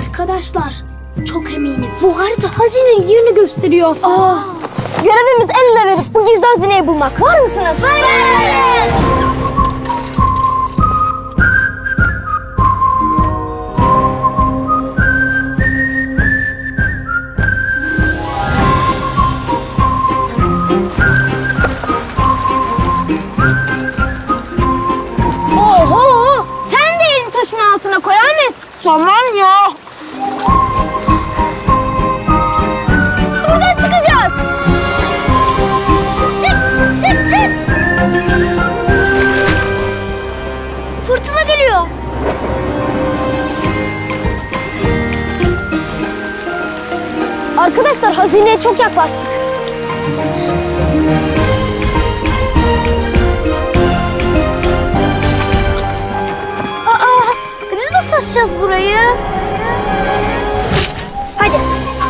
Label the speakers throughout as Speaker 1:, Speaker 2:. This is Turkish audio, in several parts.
Speaker 1: Arkadaşlar çok eminim bu harita hazinenin yerini gösteriyor.
Speaker 2: Aa, görevimiz el ele verip bu gizli hazineyi bulmak. Var mısınız? Varız. Oho! Sen de elini taşın altına koy Ahmet. Buradan Arkadaşlar hazineye çok yaklaştık. Aa, biz nasıl aşacağız burayı? Hadi.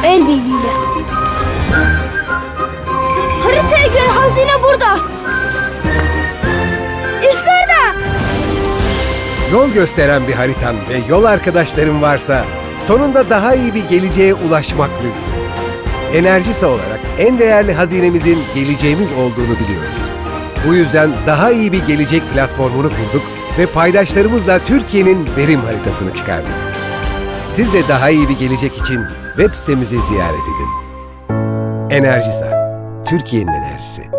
Speaker 2: El birliğiyle.
Speaker 3: Yol gösteren bir haritan ve yol arkadaşların varsa sonunda daha iyi bir geleceğe ulaşmak mümkün. Enerjisa olarak en değerli hazinemizin geleceğimiz olduğunu biliyoruz. Bu yüzden daha iyi bir gelecek platformunu kurduk ve paydaşlarımızla Türkiye'nin verim haritasını çıkardık. Siz de daha iyi bir gelecek için web sitemizi ziyaret edin. Enerjisa, Türkiye'nin enerjisi.